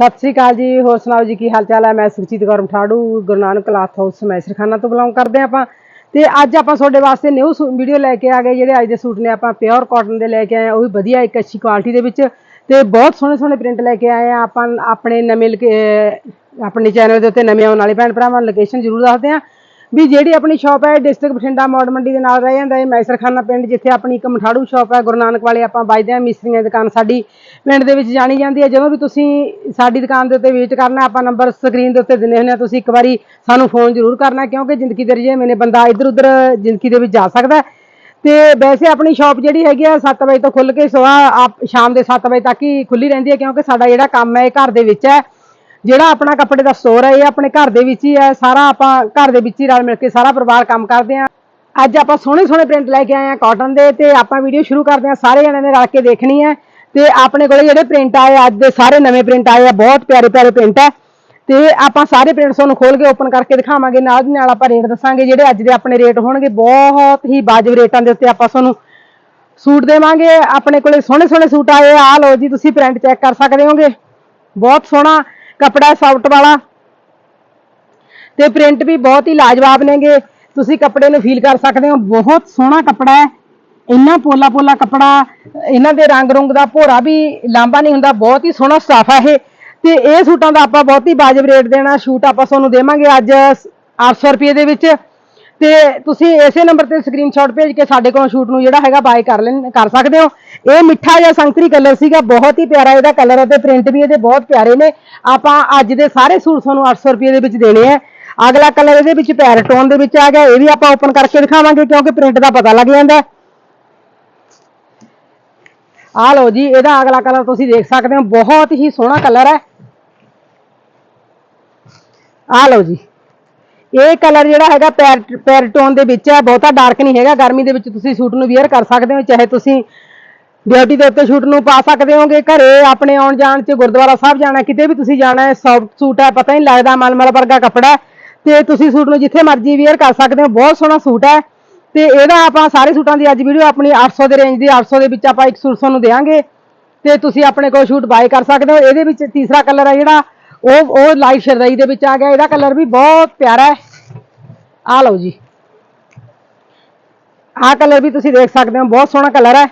ਸਤਿ ਸ੍ਰੀ ਅਕਾਲ ਜੀ, ਹੋਰ ਸੁਣਾਓ ਜੀ, ਕੀ ਹਾਲ ਚਾਲ ਹੈ? ਮੈਂ ਸੁਖਜੀਤ ਕੌਰ ਮਠਾੜੂ, ਗੁਰੂ ਨਾਨਕ ਕਲਾਥ ਹਾਊਸ ਮੈਸਰਖਾਨਾ ਤੋਂ ਬਿਲੋਂਗ ਕਰਦੇ ਹਾਂ ਆਪਾਂ। ਤੇ ਅੱਜ ਆਪਾਂ ਤੁਹਾਡੇ ਵਾਸਤੇ ਨਿਊ ਵੀਡੀਓ ਲੈ ਕੇ ਆ ਗਏ, ਜਿਹੜੇ ਅੱਜ ਦੇ ਸੂਟ ਨੇ ਆਪਾਂ ਪਿਓਰ ਕਾਟਨ ਦੇ ਲੈ ਕੇ ਆਏ ਹਾਂ, ਉਹ ਵੀ ਵਧੀਆ ਇੱਕ ਅੱਛੀ ਕੁਆਲਿਟੀ ਦੇ ਵਿੱਚ। ਤੇ ਬਹੁਤ ਸੋਹਣੇ ਸੋਹਣੇ ਪ੍ਰਿੰਟ ਲੈ ਕੇ ਆਏ ਆ ਆਪਾਂ, ਆਪਣੇ ਨਵੇਂ ਲਕੇ- ਆਪਣੇ ਚੈਨਲ ਦੇ ਉੱਤੇ ਨਵੇਂ ਆਉਣ ਵਾਲੇ ਭੈਣ ਭਰਾਵਾਂ ਨੂੰ ਲੋਕੇਸ਼ਨ ਜ਼ਰੂਰ ਦੱਸਦੇ ਹਾਂ। ਵੀ ਜਿਹੜੀ ਆਪਣੀ ਸ਼ਾਪ ਹੈ ਡਿਸਟ੍ਰਿਕਟ ਬਠਿੰਡਾ ਮੌੜ ਮੰਡੀ ਦੇ ਨਾਲ ਰਹਿ ਜਾਂਦਾ ਹੈ, ਮੈਸਰਖਾਨਾ ਪਿੰਡ, ਜਿੱਥੇ ਆਪਣੀ ਇੱਕ ਮਠਾੜੂ ਸ਼ਾਪ ਹੈ, ਗੁਰੂ ਨਾਨਕ ਵਾਲੇ ਆਪਾਂ ਵੱਜਦੇ ਹਾਂ, ਮਿਸਤਰੀਆਂ ਦੀ ਦੁਕਾਨ ਸਾਡੀ ਪਿੰਡ ਦੇ ਵਿੱਚ ਜਾਣੀ ਜਾਂਦੀ ਹੈ ਜਦੋਂ ਵੀ ਤੁਸੀਂ ਸਾਡੀ ਦੁਕਾਨ ਦੇ ਉੱਤੇ ਵਿਜ਼ਿਟ ਕਰਨਾ, ਆਪਾਂ ਨੰਬਰ ਸਕਰੀਨ ਦੇ ਉੱਤੇ ਦਿੰਦੇ ਹੁੰਦੇ ਆ ਤੁਸੀਂ ਇੱਕ ਵਾਰੀ ਸਾਨੂੰ ਫੋਨ ਜ਼ਰੂਰ ਕਰਨਾ, ਕਿਉਂਕਿ ਜ਼ਿੰਦਗੀ ਦੇ ਰਜੇ ਮੈਨੇ ਬੰਦਾ ਇੱਧਰ ਉੱਧਰ ਜ਼ਿੰਦਗੀ ਦੇ ਵਿੱਚ ਜਾ ਸਕਦਾ ਹੈ। ਤੇ ਵੈਸੇ ਆਪਣੀ ਸ਼ਾਪ ਜਿਹੜੀ ਹੈਗੀ ਆ 7 ਵਜੇ ਤੋਂ ਖੁੱਲ ਕੇ ਸਵੇਰ, ਆਪ ਸ਼ਾਮ ਦੇ 7 ਵਜੇ ਤੱਕ ਹੀ ਖੁੱਲੀ ਰਹਿੰਦੀ ਹੈ, ਕਿਉਂਕਿ ਸਾਡਾ ਜਿਹੜਾ ਕੰਮ ਹੈ, ਇਹ ਘਰ ਦੇ ਵਿੱਚ ਹੈ ਜਿਹੜਾ ਆਪਣਾ ਕੱਪੜੇ ਦਾ ਸਟੋਰ ਹੈ, ਇਹ ਆਪਣੇ ਘਰ ਦੇ ਵਿੱਚ ਹੀ ਹੈ, ਸਾਰਾ ਆਪਾਂ ਘਰ ਦੇ ਵਿੱਚ ਹੀ ਰਲ ਮਿਲ ਕੇ ਸਾਰਾ ਪਰਿਵਾਰ ਕੰਮ ਕਰਦੇ ਆ ਅੱਜ ਆਪਾਂ ਸੋਹਣੇ ਸੋਹਣੇ ਪ੍ਰਿੰਟ ਲੈ ਕੇ ਆਏ ਆ ਕਾਟਨ ਦੇ ਤੇ ਆਪਾਂ ਵੀਡੀਓ ਸ਼ੁਰੂ ਕਰਦੇ ਆ ਸਾਰੇ ਜਣਿਆਂ ਨੇ ਰਲ ਕੇ ਦੇਖਣੀ ਹੈ ਤੇ ਆਪਣੇ ਕੋਲੇ ਜਿਹੜੇ ਪ੍ਰਿੰਟ ਆਏ ਅੱਜ ਦੇ ਸਾਰੇ ਨਵੇਂ ਪ੍ਰਿੰਟ ਆਏ ਆ, ਬਹੁਤ ਪਿਆਰੇ ਪਿਆਰੇ ਪ੍ਰਿੰਟ ਹੈ ਤੇ ਆਪਾਂ ਸਾਰੇ ਪ੍ਰਿੰਟਸ ਤੁਹਾਨੂੰ ਖੋਲ ਕੇ ਓਪਨ ਕਰਕੇ ਦਿਖਾਵਾਂਗੇ, ਨਾਲ ਦੀ ਨਾਲ ਆਪਾਂ ਰੇਟ ਦੱਸਾਂਗੇ ਜਿਹੜੇ ਅੱਜ ਦੇ ਆਪਣੇ ਰੇਟ ਹੋਣਗੇ, ਬਹੁਤ ਹੀ ਵਾਜਬ ਰੇਟਾਂ ਦੇ ਉੱਤੇ ਆਪਾਂ ਤੁਹਾਨੂੰ ਸੂਟ ਦੇਵਾਂਗੇ। ਆਪਣੇ ਕੋਲੇ ਸੋਹਣੇ ਸੋਹਣੇ ਸੂਟ ਆਏ ਆ ਲਓ ਜੀ, ਤੁਸੀਂ ਪ੍ਰਿੰਟ ਚੈੱਕ ਕਰ ਸਕਦੇ ਹੋਗੇ। ਬਹੁਤ ਸੋਹਣਾ ਕੱਪੜਾ ਸੌਫਟ ਵਾਲਾ। ਤੇ ਪ੍ਰਿੰਟ ਵੀ ਬਹੁਤ ਹੀ ਲਾਜਵਾਬ ਨੇਗੇ। ਤੁਸੀਂ ਕੱਪੜੇ ਨੂੰ ਫੀਲ ਕਰ ਸਕਦੇ ਹੋ। ਬਹੁਤ ਸੋਹਣਾ ਕੱਪੜਾ ਹੈ। ਇੰਨਾ ਪੋਲਾ ਪੋਲਾ ਕੱਪੜਾ, ਇਹਨਾਂ ਦੇ ਰੰਗ ਰੁੰਗ ਦਾ ਭੋਰਾ ਵੀ ਲਾਂਬਾ ਨਹੀਂ ਹੁੰਦਾ। ਬਹੁਤ ਹੀ ਸੋਹਣਾ ਸਟਾਫ ਹੈ ਇਹ। ਤੇ ਇਹ ਸੂਟਾਂ ਦਾ ਆਪਾਂ ਬਹੁਤ ਹੀ ਵਾਜਬ ਰੇਟ ਦੇਣਾ। ਸ਼ੂਟ ਆਪਾਂ ਤੁਹਾਨੂੰ ਦੇਵਾਂਗੇ ਅੱਜ 800 ਰੁਪਏ ਦੇ ਵਿੱਚ। ਤੇ ਤੁਸੀਂ ਇਸੇ ਨੰਬਰ ਤੇ ਸਕਰੀਨਸ਼ਾਟ ਭੇਜ ਕੇ ਸਾਡੇ ਕੋਲੋਂ ਸ਼ੂਟ ਨੂੰ ਜਿਹੜਾ ਹੈਗਾ ਬਾਏ ਕਰ ਲੈਣ ਕਰ ਸਕਦੇ ਹੋ। ਇਹ ਮਿੱਠਾ ਜਿਹਾ ਸੰਤਰੀ ਕਲਰ ਸੀਗਾ, ਬਹੁਤ ਹੀ ਪਿਆਰਾ ਇਹਦਾ ਕਲਰ ਅਤੇ ਪ੍ਰਿੰਟ ਵੀ ਇਹਦੇ ਬਹੁਤ ਪਿਆਰੇ ਨੇ। ਆਪਾਂ ਅੱਜ ਦੇ ਸਾਰੇ ਸੂਟ ਤੁਹਾਨੂੰ 800 ਰੁਪਏ ਦੇ ਵਿੱਚ ਦੇਣੇ ਆ। ਅਗਲਾ ਕਲਰ ਇਹਦੇ ਵਿੱਚ ਪੈਰਟੋਨ ਦੇ ਵਿੱਚ ਆ ਗਿਆ, ਇਹ ਵੀ ਆਪਾਂ ਓਪਨ ਕਰਕੇ ਦਿਖਾਵਾਂਗੇ ਕਿਉਂਕਿ ਪ੍ਰਿੰਟ ਦਾ ਪਤਾ ਲੱਗ ਜਾਂਦਾ। ਆ ਲਓ ਜੀ, ਇਹਦਾ ਅਗਲਾ ਕਲਰ ਤੁਸੀਂ ਦੇਖ ਸਕਦੇ ਹੋ, ਬਹੁਤ ਹੀ ਸੋਹਣਾ ਕਲਰ ਹੈ ਆ ਲਓ ਜੀ। ਇਹ ਕਲਰ ਜਿਹੜਾ ਹੈਗਾ ਪੈਰ ਪੈਰਟੋਨ ਦੇ ਵਿੱਚ ਹੈ, ਬਹੁਤਾ ਡਾਰਕ ਨਹੀਂ ਹੈਗਾ। ਗਰਮੀ ਦੇ ਵਿੱਚ ਤੁਸੀਂ ਸੂਟ ਨੂੰ ਵੇਅਰ ਕਰ ਸਕਦੇ ਹੋ, ਚਾਹੇ ਤੁਸੀਂ ਡਿਊਟੀ ਦੇ ਉੱਤੇ ਸੂਟ ਨੂੰ ਪਾ ਸਕਦੇ ਹੋਗੇ। ਘਰੇ ਆਪਣੇ ਆਉਣ ਜਾਣ ਚ ਗੁਰਦੁਆਰਾ ਸਾਹਿਬ ਜਾਣਾ, ਕਿਤੇ ਵੀ ਤੁਸੀਂ ਜਾਣਾ ਹੈ ਸੌਫਟ ਸੂਟ ਹੈ, ਪਤਾ ਨਹੀਂ ਲੱਗਦਾ, ਮਲਮਲ ਵਰਗਾ ਕੱਪੜਾ ਹੈ। ਤੇ ਤੁਸੀਂ ਸੂਟ ਨੂੰ ਜਿੱਥੇ ਮਰਜ਼ੀ ਵੇਅਰ ਕਰ ਸਕਦੇ ਹੋ, ਬਹੁਤ ਸੋਹਣਾ ਸੂਟ ਹੈ। ਤੇ ਇਹਦਾ ਆਪਾਂ ਸਾਰੇ ਸੂਟਾਂ ਦੀ ਅੱਜ ਵੀਡੀਓ ਆਪਣੀ 800 ਦੇ ਰੇਂਜ ਦੀ 800 ਦੇ ਵਿੱਚ ਆਪਾਂ ਇੱਕ ਸੂਟ ਤੁਹਾਨੂੰ ਦੇਵਾਂਗੇ ਤੇ ਤੁਸੀਂ ਆਪਣੇ ਕੋਲ ਸ਼ੂਟ ਬਾਏ ਕਰ ਸਕਦੇ ਹੋ। ਇਹਦੇ ਵਿੱਚ ਤੀਸਰਾ ਕਲਰ ਹੈ ਜਿਹੜਾ ਉਹ ਉਹ ਲਾਈਟ ਸ਼ਰਦਈ ਦੇ ਵਿੱਚ ਆ ਗਿਆ, ਇਹਦਾ ਕਲਰ ਵੀ ਬਹੁਤ ਪਿਆਰਾ ਹੈ। ਆ ਲਓ ਜੀ। ਆਹ ਕਲਰ ਵੀ ਤੁਸੀਂ ਦੇਖ ਸਕਦੇ ਹੋ, ਬਹੁਤ ਸੋਹਣਾ ਕਲਰ ਹੈ।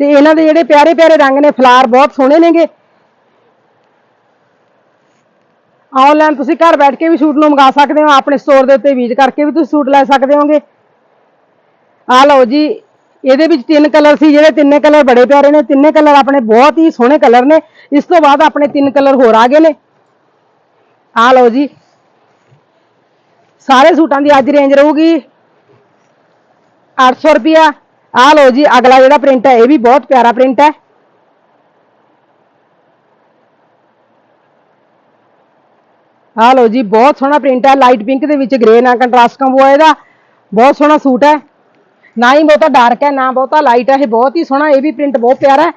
ਤੇ ਇਹਨਾਂ ਦੇ ਜਿਹੜੇ ਪਿਆਰੇ ਪਿਆਰੇ ਰੰਗ ਨੇ, ਫਲਾਰ ਬਹੁਤ ਸੋਹਣੇ ਨੇਗੇ। ਆਨਲਾਈਨ ਤੁਸੀਂ ਘਰ ਬੈਠ ਕੇ ਵੀ ਸੂਟ ਨੂੰ ਮੰਗਾ ਸਕਦੇ ਹੋ, ਆਪਣੇ ਸਟੋਰ ਦੇ ਉੱਤੇ ਵੀਜ਼ ਕਰਕੇ ਵੀ ਤੁਸੀਂ ਸੂਟ ਲੈ ਸਕਦੇ ਹੋਗੇ। ਆ ਲਓ ਜੀ ਇਹਦੇ ਵਿੱਚ ਤਿੰਨ ਕਲਰ ਸੀ, ਜਿਹੜੇ ਤਿੰਨੇ ਕਲਰ ਬੜੇ ਪਿਆਰੇ ਨੇ, ਤਿੰਨੇ ਕਲਰ ਆਪਣੇ ਬਹੁਤ ਹੀ ਸੋਹਣੇ ਕਲਰ ਨੇ। ਇਸ ਤੋਂ ਬਾਅਦ ਆਪਣੇ ਤਿੰਨ ਕਲਰ ਹੋਰ ਆ ਗਏ ਨੇ। ਆ ਲਓ ਜੀ। ਸਾਰੇ ਸੂਟਾਂ ਦੀ ਅੱਜ ਰੇਂਜ ਰਹੂਗੀ 800 ਰੁਪਿਆ ਆ ਲਓ ਜੀ, ਅਗਲਾ ਜਿਹੜਾ ਪ੍ਰਿੰਟ ਹੈ, ਇਹ ਵੀ ਬਹੁਤ ਪਿਆਰਾ ਪ੍ਰਿੰਟ ਹੈ। ਆ ਲਓ ਜੀ, ਬਹੁਤ ਸੋਹਣਾ ਪ੍ਰਿੰਟ ਹੈ। ਲਾਈਟ ਪਿੰਕ ਦੇ ਵਿੱਚ ਗ੍ਰੇ ਨਾਲ ਕੰਟਰਾਸਟ ਕੰਬੋ ਹੈ ਇਹਦਾ। ਬਹੁਤ ਸੋਹਣਾ ਸੂਟ ਹੈ। ਨਾ ਹੀ ਬਹੁਤਾ ਡਾਰਕ ਹੈ, ਨਾ ਬਹੁਤਾ ਲਾਈਟ ਹੈ, ਇਹ ਬਹੁਤ ਹੀ ਸੋਹਣਾ, ਇਹ ਵੀ ਪ੍ਰਿੰਟ ਬਹੁਤ ਪਿਆਰਾ ਹੈ।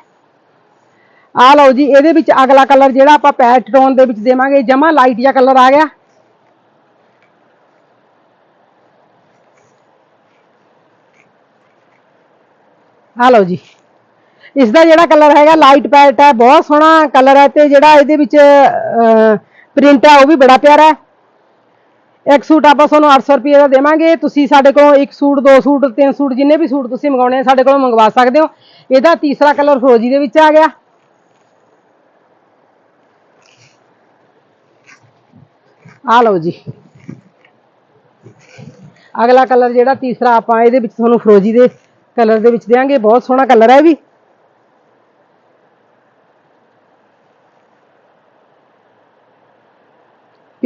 ਆਹ ਲਓ ਜੀ, ਇਹਦੇ ਵਿੱਚ ਅਗਲਾ ਕਲਰ ਜਿਹੜਾ ਆਪਾਂ ਪੈਟ ਟੋਨ ਦੇ ਵਿੱਚ ਦੇਵਾਂਗੇ, ਜਮਾ ਲਾਈਟ ਜਿਹਾ ਕਲਰ ਆ ਗਿਆ। ਆ ਲਓ ਜੀ ਇਸ ਦਾ ਜਿਹੜਾ ਕਲਰ ਹੈਗਾ ਲਾਈਟ ਪੈਟ ਹੈ, ਬਹੁਤ ਸੋਹਣਾ ਕਲਰ ਹੈ ਤੇ ਜਿਹੜਾ ਇਹਦੇ ਵਿੱਚ ਪ੍ਰਿੰਟ ਹੈ, ਉਹ ਵੀ ਬੜਾ ਪਿਆਰਾ ਹੈ। ਇੱਕ ਸੂਟ ਆਪਾਂ ਤੁਹਾਨੂੰ 800 ਰੁਪਏ ਦਾ ਦੇਵਾਂਗੇ। ਤੁਸੀਂ ਸਾਡੇ ਕੋਲੋਂ ਇੱਕ ਸੂਟ, ਦੋ ਸੂਟ, ਤਿੰਨ ਸੂਟ, ਜਿੰਨੇ ਵੀ ਸੂਟ ਤੁਸੀਂ ਮੰਗਾਉਣੇ ਆ, ਸਾਡੇ ਕੋਲੋਂ ਮੰਗਵਾ ਸਕਦੇ ਹੋ। ਇਹਦਾ ਤੀਸਰਾ ਕਲਰ ਫਰੋਜੀ ਦੇ ਵਿੱਚ ਆ ਗਿਆ। ਆ ਲਓ ਜੀ। ਅਗਲਾ ਕਲਰ ਜਿਹੜਾ ਤੀਸਰਾ ਆਪਾਂ ਇਹਦੇ ਵਿੱਚ ਤੁਹਾਨੂੰ ਫਰੋਜੀ ਦੇ ਕਲਰ ਦੇ ਵਿੱਚ ਦੇਵਾਂਗੇ ਬਹੁਤ ਸੋਹਣਾ ਕਲਰ ਹੈ ਇਹ ਵੀ।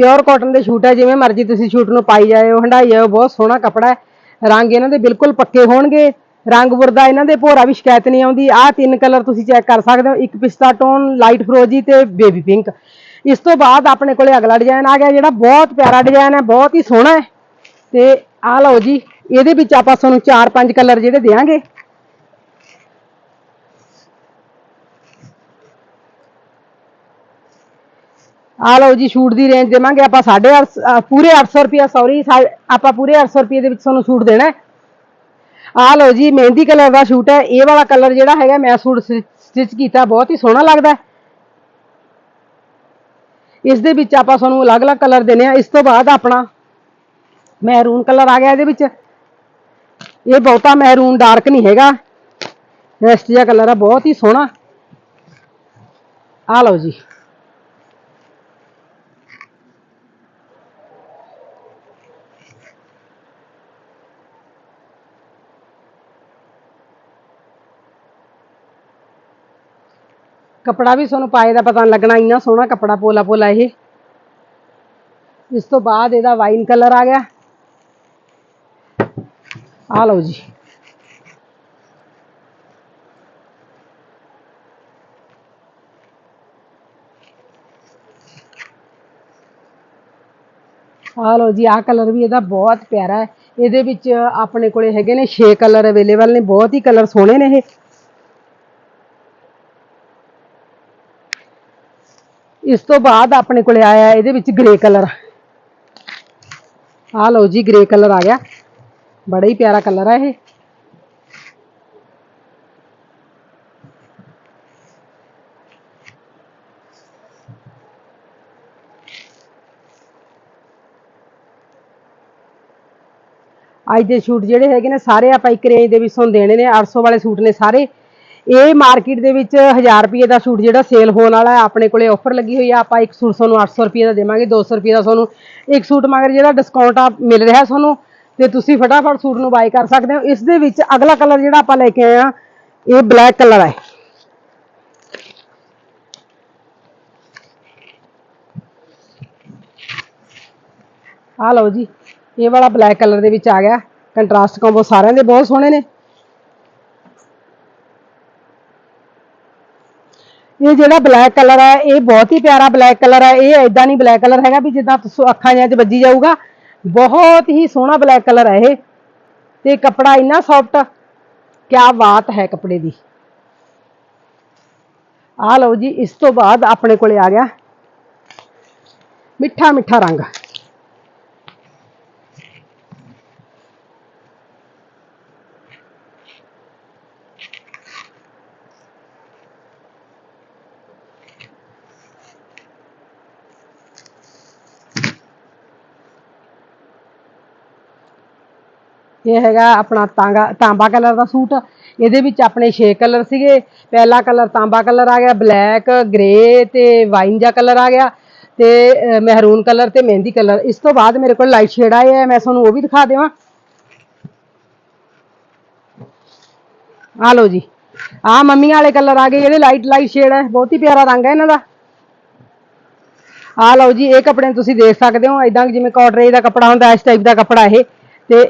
ਪਿਓਰ ਕਾਟਨ ਦੇ ਸ਼ੂਟ ਹੈ, ਜਿਵੇਂ ਮਰਜ਼ੀ ਤੁਸੀਂ ਸ਼ੂਟ ਨੂੰ ਪਾਈ ਜਾਇਓ ਹੰਡਾਈ ਜਾਇਓ, ਬਹੁਤ ਸੋਹਣਾ ਕੱਪੜਾ ਹੈ। ਰੰਗ ਇਹਨਾਂ ਦੇ ਬਿਲਕੁਲ ਪੱਕੇ ਹੋਣਗੇ। ਰੰਗ ਬੁਰਦਾ ਇਹਨਾਂ ਦੇ, ਭੋਰਾ ਵੀ ਸ਼ਿਕਾਇਤ ਨਹੀਂ ਆਉਂਦੀ। ਆਹ ਤਿੰਨ ਕਲਰ ਤੁਸੀਂ ਚੈੱਕ ਕਰ ਸਕਦੇ ਹੋ, ਇੱਕ ਪਿਸਤਾ ਟੋਨ ਲਾਈਟ ਫਰੋਜੀ ਤੇ ਬੇਬੀ ਪਿੰਕ ਇਸ ਤੋਂ ਬਾਅਦ ਆਪਣੇ ਕੋਲੇ ਅਗਲਾ ਡਿਜ਼ਾਈਨ ਆ ਗਿਆ, ਜਿਹੜਾ ਬਹੁਤ ਪਿਆਰਾ ਡਿਜ਼ਾਈਨ ਹੈ, ਬਹੁਤ ਹੀ ਸੋਹਣਾ ਹੈ। ਤੇ ਆਹ ਲਓ ਜੀ, ਇਹਦੇ ਵਿੱਚ ਆਪਾਂ ਤੁਹਾਨੂੰ 4-5 ਕਲਰ ਜਿਹੜੇ ਦੇਵਾਂਗੇ। ਆ ਲਓ ਜੀ ਸ਼ੂਟ ਦੀ ਰੇਂਜ ਦੇਵਾਂਗੇ। ਆਪਾਂ 850 ਪੂਰੇ 800 ਰੁਪਿਆ ਸੌਰੀ ਆਪਾਂ ਪੂਰੇ 800 ਰੁਪਏ ਦੇ ਵਿੱਚ ਤੁਹਾਨੂੰ ਸ਼ੂਟ ਦੇਣਾ ਹੈ। ਆ ਲਓ ਜੀ, ਮਹਿੰਦੀ ਕਲਰ ਦਾ ਸ਼ੂਟ ਹੈ। ਇਹ ਵਾਲਾ ਕਲਰ ਜਿਹੜਾ ਹੈਗਾ, ਮੈਂ ਸੂਟ ਸਟਿਚ ਕੀਤਾ, ਬਹੁਤ ਹੀ ਸੋਹਣਾ ਲੱਗਦਾ ਇਸ ਦੇ ਵਿੱਚ ਆਪਾਂ ਤੁਹਾਨੂੰ ਅਲੱਗ-ਅਲੱਗ ਕਲਰ ਦੇਣੇ ਆ। ਇਸ ਤੋਂ ਬਾਅਦ ਆਪਣਾ ਮਹਿਰੂਨ ਕਲਰ ਆ ਗਿਆ ਇਹਦੇ ਵਿੱਚ। ਇਹ ਬਹੁਤਾ ਮਹਿਰੂਨ ਡਾਰਕ ਨਹੀਂ ਹੈਗਾ। ਰੈਸਟ ਜਿਹਾ ਕਲਰ ਆ, ਬਹੁਤ ਹੀ ਸੋਹਣਾ। ਆ ਲਓ ਜੀ। ਕੱਪੜਾ ਵੀ ਤੁਹਾਨੂੰ ਪਾਏ ਦਾ ਪਤਾ ਨੀ ਲੱਗਣਾ, ਇੰਨਾ ਸੋਹਣਾ ਕੱਪੜਾ ਪੋਲਾ ਪੋਲਾ ਇਹ। ਇਸ ਤੋਂ ਬਾਅਦ ਇਹਦਾ ਵਾਈਨ ਕਲਰ ਆ ਗਿਆ। ਆ ਲਓ ਜੀ। ਆ ਲਓ ਜੀ, ਆਹ ਕਲਰ ਵੀ ਇਹਦਾ ਬਹੁਤ ਪਿਆਰਾ ਹੈ। ਇਹਦੇ ਵਿੱਚ ਆਪਣੇ ਕੋਲੇ ਹੈਗੇ ਨੇ 6 ਕਲਰ ਅਵੇਲੇਬਲ ਨੇ, ਬਹੁਤ ਹੀ ਕਲਰ ਸੋਹਣੇ ਨੇ ਇਹ। ਇਸ ਤੋਂ ਬਾਅਦ ਆਪਣੇ ਕੋਲੇ ਆਇਆ ਇਹਦੇ ਵਿੱਚ ਗ੍ਰੇ ਕਲਰ ਆ ਲਓ ਜੀ ਗ੍ਰੇ ਕਲਰ ਆ ਗਿਆ। ਬੜਾ ਹੀ ਪਿਆਰਾ ਕਲਰ ਆ ਇਹ। ਅੱਜ ਦੇ ਸੂਟ ਜਿਹੜੇ ਹੈਗੇ ਨੇ, ਸਾਰੇ ਆਪਾਂ ਇੱਕ ਰੇਂਜ ਦੇ ਵਿੱਚ ਤੁਹਾਨੂੰ ਦੇਣੇ ਨੇ। 800 ਵਾਲੇ ਸੂਟ ਨੇ ਸਾਰੇ। ਇਹ ਮਾਰਕੀਟ ਦੇ ਵਿੱਚ 1000 ਰੁਪਏ ਦਾ ਸੂਟ ਜਿਹੜਾ ਸੇਲ ਹੋਣ ਵਾਲਾ ਹੈ, ਆਪਣੇ ਕੋਲੇ ਆਫਰ ਲੱਗੀ ਹੋਈ ਆ ਆਪਾਂ ਇੱਕ ਸੂਟ ਤੁਹਾਨੂੰ 800 ਰੁਪਏ ਦਾ ਦੇਵਾਂਗੇ 200 ਰੁਪਏ ਦਾ ਤੁਹਾਨੂੰ ਇੱਕ ਸੂਟ, ਮਗਰ ਜਿਹੜਾ ਡਿਸਕਾਊਂਟ ਆ, ਮਿਲ ਰਿਹਾ ਤੁਹਾਨੂੰ ਤੇ ਤੁਸੀਂ ਫਟਾਫਟ ਸੂਟ ਨੂੰ ਬਾਈ ਕਰ ਸਕਦੇ ਹੋ। ਇਸ ਦੇ ਵਿੱਚ ਅਗਲਾ ਕਲਰ ਜਿਹੜਾ ਆਪਾਂ ਲੈ ਕੇ ਆਏ ਆ ਇਹ ਬਲੈਕ ਕਲਰ ਹੈ। ਆ ਲਓ ਜੀ, ਇਹ ਵਾਲਾ ਬਲੈਕ ਕਲਰ ਦੇ ਵਿੱਚ ਆ ਗਿਆ। ਕੰਟਰਾਸਟ ਕੰਬੋ ਸਾਰਿਆਂ ਦੇ ਬਹੁਤ ਸੋਹਣੇ ਨੇ। ਇਹ ਜਿਹੜਾ ਬਲੈਕ ਕਲਰ ਹੈ, ਇਹ ਬਹੁਤ ਹੀ ਪਿਆਰਾ ਬਲੈਕ ਕਲਰ ਹੈ। ਇਹ ਐਦਾਂ ਨਹੀਂ ਬਲੈਕ ਕਲਰ ਹੈਗਾ ਵੀ ਜਿੱਦਾਂ ਤੁਸੀਂ ਅੱਖਾਂ ਜਿਹਾਂ 'ਚ ਵੱਜੀ ਜਾਊਗਾ। ਬਹੁਤ ਹੀ ਸੋਹਣਾ ਬਲੈਕ ਕਲਰ ਹੈ ਇਹ। ਤੇ ਕੱਪੜਾ ਇੰਨਾ ਸੌਫਟ ਕਿਆ ਬਾਤ ਹੈ ਕੱਪੜੇ ਦੀ। ਆ ਲਓ ਜੀ, ਇਸ ਤੋਂ ਬਾਅਦ ਆਪਣੇ ਕੋਲੇ ਆ ਗਿਆ। ਮਿੱਠਾ ਮਿੱਠਾ ਰੰਗ। ਇਹ ਹੈਗਾ ਆਪਣਾ ਤਾਂਗਾ ਤਾਂਬਾ ਕਲਰ ਦਾ ਸੂਟ। ਇਹਦੇ ਵਿੱਚ ਆਪਣੇ 6 ਕਲਰ ਸੀਗੇ। ਪਹਿਲਾ ਕਲਰ ਤਾਂਬਾ ਕਲਰ ਆ ਗਿਆ, ਬਲੈਕ, ਗ੍ਰੇ ਤੇ ਵਾਈਨ ਜਿਹਾ ਕਲਰ ਆ ਗਿਆ ਤੇ ਮਹਿਰੂਨ ਕਲਰ ਤੇ ਮਹਿੰਦੀ ਕਲਰ। ਇਸ ਤੋਂ ਬਾਅਦ ਮੇਰੇ ਕੋਲ ਲਾਈਟ ਸ਼ੇਡ ਆਏ ਆ, ਮੈਂ ਤੁਹਾਨੂੰ ਉਹ ਵੀ ਦਿਖਾ ਦੇਵਾਂ। ਆ ਲਓ ਜੀ। ਆ ਮੰਮੀ ਵਾਲੇ ਕਲਰ ਆ ਗਏ। ਇਹਦੇ ਲਾਈਟ ਲਾਈਟ ਸ਼ੇਡ ਹੈ ਬਹੁਤ ਹੀ ਪਿਆਰਾ ਰੰਗ ਹੈ ਇਹਨਾਂ ਦਾ। ਆ ਲਓ ਜੀ, ਇਹ ਕੱਪੜੇ ਤੁਸੀਂ ਦੇਖ ਸਕਦੇ ਹੋ। ਇਦਾਂ ਜਿਵੇਂ ਕਾਟਰੇ ਦਾ ਕੱਪੜਾ ਹੁੰਦਾ, ਇਸ ਟਾਈਪ ਦਾ ਕੱਪੜਾ ਇਹ। ਤੇ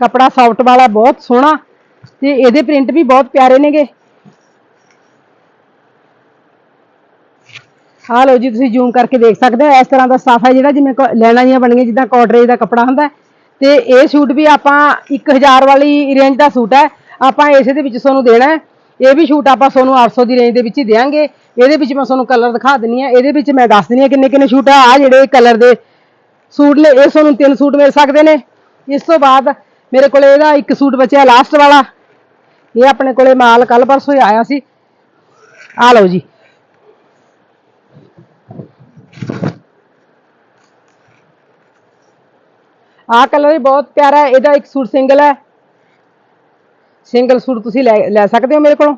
ਕੱਪੜਾ ਸੌਫਟ ਵਾਲਾ ਬਹੁਤ ਸੋਹਣਾ ਤੇ ਇਹਦੇ ਪ੍ਰਿੰਟ ਵੀ ਬਹੁਤ ਪਿਆਰੇ ਨੇਗੇ। ਆ ਲਓ ਜੀ, ਤੁਸੀਂ ਜ਼ੂਮ ਕਰਕੇ ਦੇਖ ਸਕਦੇ ਹੋ, ਇਸ ਤਰ੍ਹਾਂ ਦਾ ਸਾਫਾ ਜਿਹੜਾ ਜਿਵੇਂ ਕੋ- ਲੈਣਾ ਜੀਆਂ ਬਣੀਆਂ, ਜਿੱਦਾਂ ਕਾਟਰੇ ਦਾ ਕੱਪੜਾ ਹੁੰਦਾ ਤੇ ਇਹ ਸੂਟ ਵੀ ਆਪਾਂ 1000 ਵਾਲੀ ਰੇਂਜ ਦਾ ਸੂਟ ਹੈ, ਆਪਾਂ ਇਸੇ ਦੇ ਵਿੱਚ ਤੁਹਾਨੂੰ ਦੇਣਾ ਇਹ ਵੀ ਸੂਟ ਆਪਾਂ ਤੁਹਾਨੂੰ 800 ਦੀ ਰੇਂਜ ਦੇ ਵਿੱਚ ਹੀ ਦੇਵਾਂਗੇ ਇਹਦੇ ਵਿੱਚ ਮੈਂ ਤੁਹਾਨੂੰ ਕਲਰ ਦਿਖਾ ਦਿੰਨੀ ਆ ਇਹਦੇ ਵਿੱਚ ਮੈਂ ਦੱਸ ਦਿੰਨੀ ਆ ਕਿੰਨੇ ਕਿੰਨੇ ਸੂਟ ਆ ਆ ਜਿਹੜੇ ਕਲਰ ਦੇ ਸੂਟ ਨੇ, ਇਹ ਤੁਹਾਨੂੰ ਤਿੰਨ ਸੂਟ ਮਿਲ ਸਕਦੇ ਨੇ। ਇਸ ਤੋਂ ਬਾਅਦ ਮੇਰੇ ਕੋਲ ਇਹਦਾ ਇੱਕ ਸੂਟ ਬਚਿਆ ਲਾਸਟ ਵਾਲਾ। ਇਹ ਆਪਣੇ ਕੋਲੇ ਮਾਲ ਕੱਲ ਪਰਸੋਂ ਹੀ ਆਇਆ ਸੀ। ਆ ਲਓ ਜੀ। ਆਹ ਕਲਰ ਵੀ ਬਹੁਤ ਪਿਆਰਾ ਹੈ। ਇਹਦਾ ਇੱਕ ਸੂਟ ਸਿੰਗਲ ਹੈ। ਸਿੰਗਲ ਸੂਟ ਤੁਸੀਂ ਲੈ ਲੈ ਸਕਦੇ ਹੋ ਮੇਰੇ ਕੋਲੋਂ।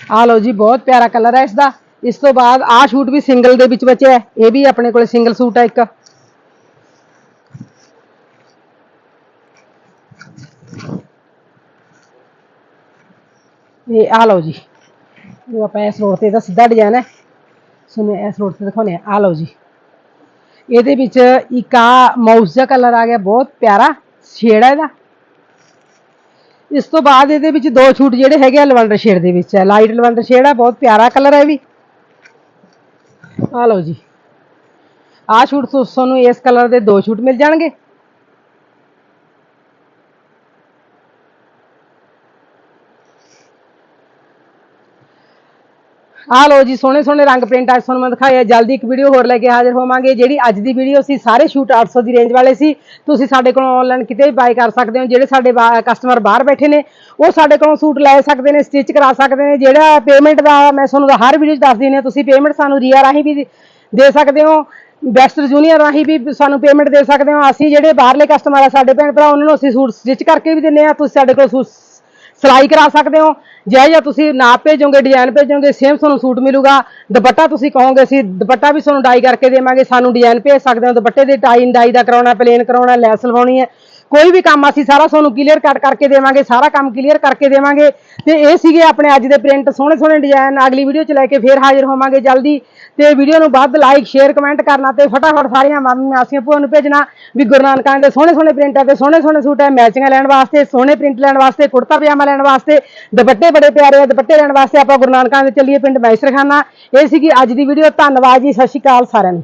ਆ ਲਓ ਜੀ, ਬਹੁਤ ਪਿਆਰਾ ਕਲਰ ਹੈ ਇਸ ਦਾ ਇਸ ਤੋਂ ਬਾਅਦ ਆਹ ਸੂਟ ਵੀ ਸਿੰਗਲ ਦੇ ਵਿੱਚ ਬਚਿਆ ਇਹ ਵੀ ਆਪਣੇ ਕੋਲੇ ਸਿੰਗਲ ਸੂਟ ਹੈ ਇੱਕ। ਇਹ ਆ ਲਓ ਜੀ। ਇਹ ਆਪਾਂ ਇਸ ਰੋਡ ਤੇ ਇਹਦਾ ਸਿੱਧਾ ਡਿਜ਼ਾਈਨ ਹੈ ਸੁਣਿਆ ਇਸ ਰੋਡ ਤੇ ਦਿਖਾਉਣੇ ਆ ਆਹ ਲਓ ਜੀ। ਇਹਦੇ ਵਿੱਚ ਇੱਕ ਆ ਮਾਊਸ ਦਾ ਕਲਰ ਆ ਗਿਆ, ਬਹੁਤ ਪਿਆਰਾ ਸ਼ੇਡ ਹੈ ਇਹਦਾ। ਇਸ ਤੋਂ ਬਾਅਦ ਇਹਦੇ ਵਿੱਚ ਦੋ ਛੂਟ ਜਿਹੜੇ ਹੈਗੇ ਆ, ਲਵੰਡਰ ਸ਼ੇਡ ਦੇ ਵਿੱਚ ਹੈ। ਲਾਈਟ ਲਵੰਡਰ ਸ਼ੇਡ ਹੈ ਬਹੁਤ ਪਿਆਰਾ ਕਲਰ ਹੈ ਇਹ ਵੀ। ਆ ਲਓ ਜੀ। ਆਹ ਛੂਟ ਤੁਹਾਨੂੰ ਇਸ ਕਲਰ ਦੇ ਦੋ ਛੂਟ ਮਿਲ ਜਾਣਗੇ। ਆ ਲਓ ਜੀ, ਸੋਹਣੇ ਸੋਹਣੇ ਰੰਗ ਪ੍ਰਿੰਟ ਅੱਜ ਤੁਹਾਨੂੰ ਮੈਂ ਦਿਖਾਇਆ ਜਲਦੀ ਇੱਕ ਵੀਡੀਓ ਹੋਰ ਲੈ ਕੇ ਹਾਜ਼ਰ ਹੋਵਾਂਗੇ, ਜਿਹੜੀ ਅੱਜ ਦੀ ਵੀਡੀਓ ਸੀ, ਸਾਰੇ ਸ਼ੂਟ 800 ਦੀ ਰੇਂਜ ਵਾਲੇ ਸੀ। ਤੁਸੀਂ ਸਾਡੇ ਕੋਲੋਂ ਆਨਲਾਈਨ ਕਿਤੇ ਵੀ ਬਾਈ ਕਰ ਸਕਦੇ ਹੋ, ਜਿਹੜੇ ਸਾਡੇ ਕਸਟਮਰ ਬਾਹਰ ਬੈਠੇ ਨੇ, ਉਹ ਸਾਡੇ ਕੋਲੋਂ ਸੂਟ ਲੈ ਸਕਦੇ ਨੇ ਸਟਿਚ ਕਰਾ ਸਕਦੇ ਨੇ, ਜਿਹੜਾ ਪੇਮੈਂਟ ਦਾ ਮੈਂ ਤੁਹਾਨੂੰ ਹਰ ਵੀਡੀਓ 'ਚ ਦੱਸ ਦੱਸਦੀ ਹਾਂ, ਤੁਸੀਂ ਪੇਮੈਂਟ ਸਾਨੂੰ ਰੀਆ ਰਾਹੀਂ ਵੀ ਦੇ ਸਕਦੇ ਹੋ ਵੈਸਟਰ ਜੂਨੀਅਰ ਰਾਹੀਂ ਵੀ ਸਾਨੂੰ ਪੇਮੈਂਟ ਦੇ ਸਕਦੇ ਹੋ। ਅਸੀਂ ਜਿਹੜੇ ਬਾਹਰਲੇ ਕਸਟਮਰ ਆ, ਸਾਡੇ ਭੈਣ ਭਰਾ, ਉਹਨਾਂ ਨੂੰ ਅਸੀਂ ਸੂਟ ਸਟਿਚ ਕਰਕੇ ਵੀ ਦਿੰਨੇ ਆ ਤੁਸੀਂ ਸਾਡੇ ਕੋਲ ਸੂਟ ਸਿਲਾਈ ਕਰਾ ਸਕਦੇ ਹੋ। ਜੇ ਜਾਂ ਤੁਸੀਂ ਨਾਪ ਭੇਜੋਗੇ ਡਿਜ਼ਾਈਨ ਭੇਜੋਗੇ ਸੇਮ ਤੁਹਾਨੂੰ ਸੂਟ ਮਿਲੂਗਾ। ਦੁਪੱਟਾ ਤੁਸੀਂ ਕਹੋਗੇ ਅਸੀਂ ਦੁਪੱਟਾ ਵੀ ਤੁਹਾਨੂੰ ਡਾਈ ਕਰਕੇ ਦੇਵਾਂਗੇ, ਸਾਨੂੰ ਡਿਜ਼ਾਈਨ ਭੇਜ ਸਕਦੇ ਹੋ। ਦੁਪੱਟੇ ਦੇ ਟਾਈ ਡਾਈ ਦਾ ਕਰਾਉਣਾ ਪਲੇਨ ਕਰਾਉਣਾ, ਲੈਸ ਲਵਾਉਣੀ ਹੈ। ਕੋਈ ਵੀ ਕੰਮ ਅਸੀਂ ਸਾਰਾ ਤੁਹਾਨੂੰ ਕਲੀਅਰ ਕੱਟ ਕਰਕੇ ਦੇਵਾਂਗੇ, ਸਾਰਾ ਕੰਮ ਕਲੀਅਰ ਕਰਕੇ ਦੇਵਾਂਗੇ। ਤੇ ਇਹ ਸੀਗੇ ਆਪਣੇ ਅੱਜ ਦੇ ਪ੍ਰਿੰਟ ਸੋਹਣੇ ਸੋਹਣੇ ਡਿਜ਼ਾਈਨ ਅਗਲੀ ਵੀਡੀਓ ਚ ਲੈ ਕੇ ਫੇਰ ਹਾਜ਼ਰ ਹੋਵਾਂਗੇ ਜਲਦੀ। ਤੇ ਵੀਡੀਓ ਨੂੰ ਵੱਧ ਲਾਈਕ ਸ਼ੇਅਰ ਕਮੈਂਟ ਕਰਨਾ ਤੇ ਫਟਾਫਟ ਸਾਰੀਆਂ ਮਾਮੀ ਮਾਸੀਆਂ ਭੂਆ ਨੂੰ ਭੇਜਣਾ ਵੀ ਗੁਰੂ ਨਾਨਕਾਂ ਦੇ ਸੋਹਣੇ ਸੋਹਣੇ ਪ੍ਰਿੰਟ ਆ ਤੇ ਸੋਹਣੇ ਸੋਹਣੇ ਸੂਟ ਹੈ ਮੈਚਿੰਗਾਂ ਲੈਣ ਵਾਸਤੇ, ਸੋਹਣੇ ਪ੍ਰਿੰਟ ਲੈਣ ਵਾਸਤੇ, ਕੁੜਤਾ ਪਜਾਮਾ ਲੈਣ ਵਾਸਤੇ, ਦੁਪੱਟੇ ਬੜੇ ਪਿਆਰੇ ਆ, ਦੁਪੱਟੇ ਲੈਣ ਵਾਸਤੇ ਆਪਾਂ ਗੁਰੂ ਨਾਨਕਾਂ ਦੇ ਚੱਲੀਏ ਪਿੰਡ ਮੈਸਰਖਾਨਾ। ਇਹ ਸੀਗੀ ਅੱਜ ਦੀ ਵੀਡੀਓ ਧੰਨਵਾਦ ਜੀ, ਸਤਿ ਸ਼੍ਰੀ ਅਕਾਲ ਸਾਰਿਆਂ ਨੂੰ।